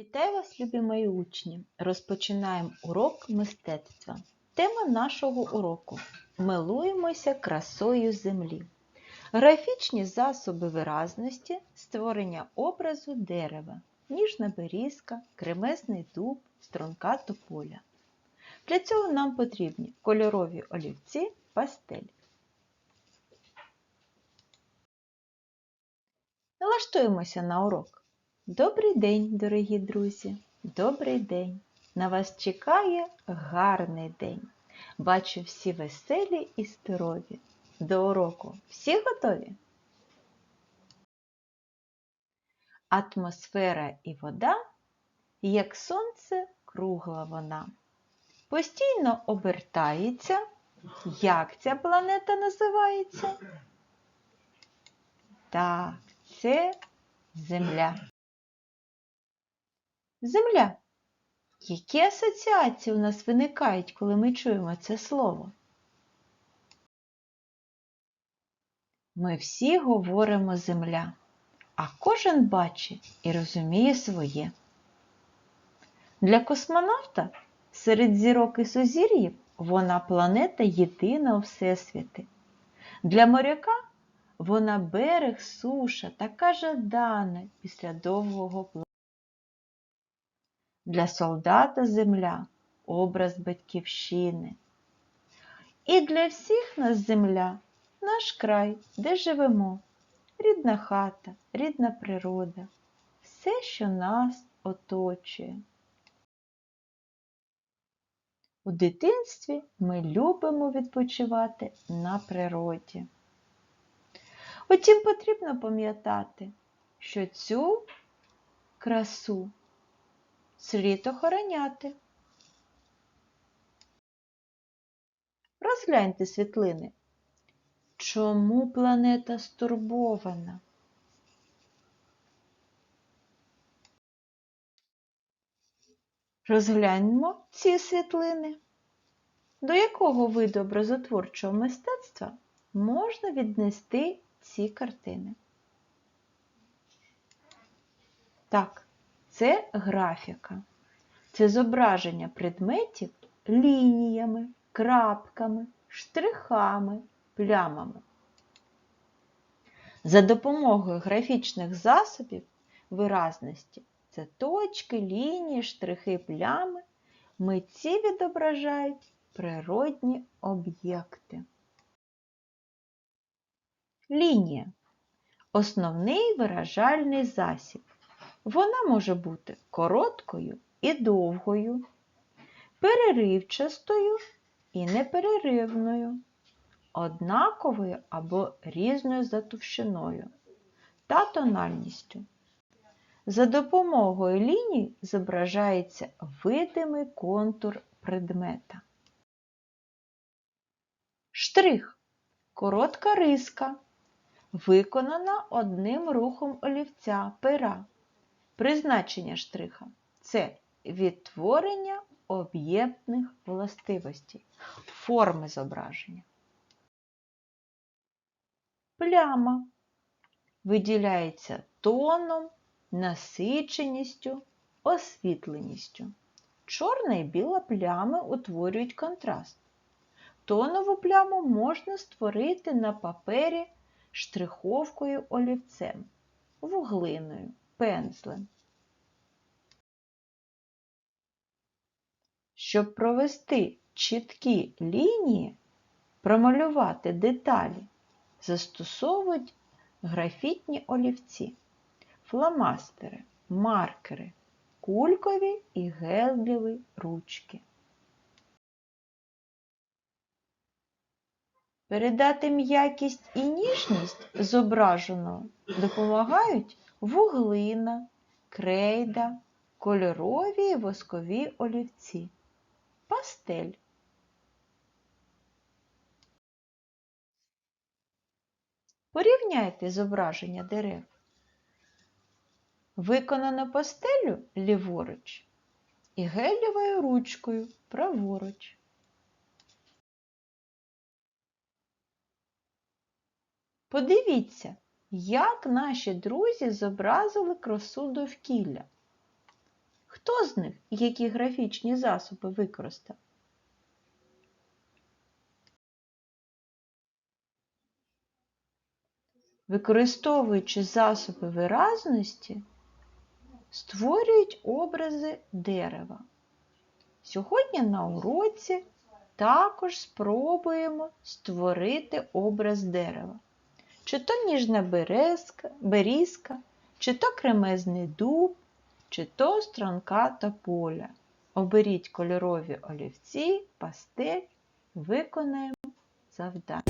Вітаю вас, любі мої учні! Розпочинаємо урок мистецтва. Тема нашого уроку Милуємося красою землі. Графічні засоби виразності створення образу дерева, ніжна берізка, кремезний дуб, струнка тополя. Для цього нам потрібні кольорові олівці, пастель. Налаштуємося на урок. Добрий день, дорогі друзі! Добрий день! На вас чекає гарний день. Бачу всі веселі і здорові. До уроку всі готові? Атмосфера і вода, як сонце, кругла вона. Постійно обертається. Як ця планета називається? Так, це Земля. Земля. Які асоціації у нас виникають, коли ми чуємо це слово? Ми всі говоримо земля, а кожен бачить і розуміє своє. Для космонавта серед зірок і сузір'їв вона планета єдина у Всесвіті. Для моряка вона берег, суша, така жадана після довгого плавання. Для солдата земля образ батьківщини. І для всіх нас земля наш край, де живемо, рідна хата, рідна природа, все, що нас оточує. У дитинстві ми любимо відпочивати на природі. Утім, потрібно пам'ятати, що цю красу слід охороняти. Розгляньте світлини. Чому планета стурбована? Розгляньмо ці світлини. До якого виду образотворчого мистецтва можна віднести ці картини? Так, це графіка. Це зображення предметів лініями, крапками, штрихами, плямами. За допомогою графічних засобів виразності це точки, лінії, штрихи, плями, митці відображають природні об'єкти. Лінія основний виражальний засіб. Вона може бути короткою і довгою, переривчастою і непереривною, однаковою або різною за товщиною та тональністю. За допомогою ліній зображається видимий контур предмета. Штрих коротка риска, виконана одним рухом олівця пера. Призначення штриха це відтворення об'єктних властивостей, форми зображення. Пляма виділяється тоном, насиченістю, освітленістю. Чорна і біла плями утворюють контраст. Тонову пляму можна створити на папері штриховкою олівцем, вуглиною пензлем. Щоб провести чіткі лінії, промалювати деталі, застосовують графітні олівці, фломастери, маркери, кулькові і гелеві ручки. Передати м'якість і ніжність зображеного допомагають вуглина, крейда, кольорові і воскові олівці, пастель. Порівняйте зображення дерев. Виконано пастелю ліворуч і гелєвою ручкою праворуч. Подивіться, як наші друзі зобразили красу довкілля. Хто з них і які графічні засоби використав? Використовуючи засоби виразності, створюють образи дерева. Сьогодні на уроці також спробуємо створити образ дерева. Чи то ніжна березка, берізка, чи то кремезний дуб, чи то стронка тополя. Оберіть кольорові олівці, пастель, виконаємо завдання.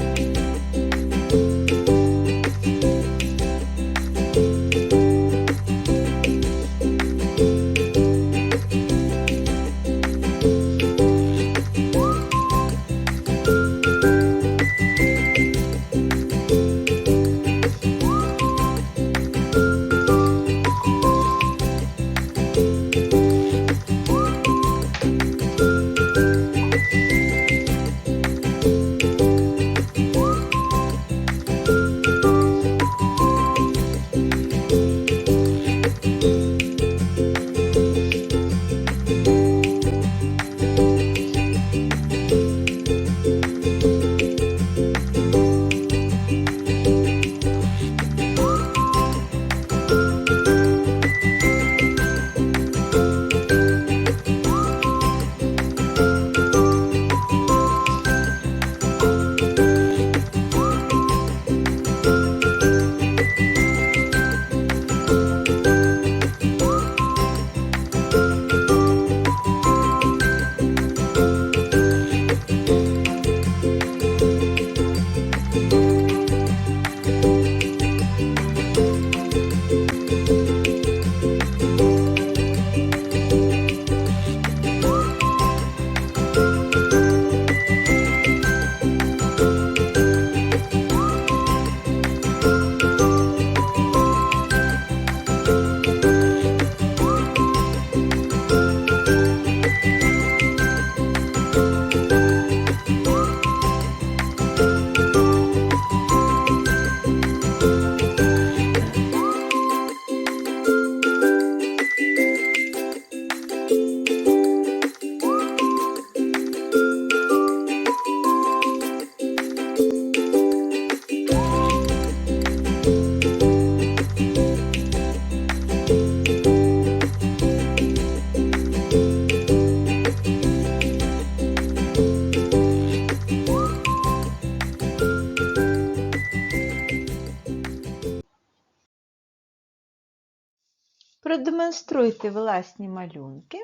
Продемонструйте власні малюнки,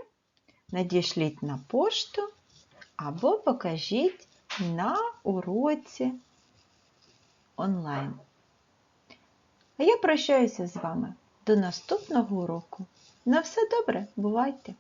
надішліть на пошту або покажіть на уроці онлайн. А я прощаюся з вами до наступного уроку. На все добре, бувайте!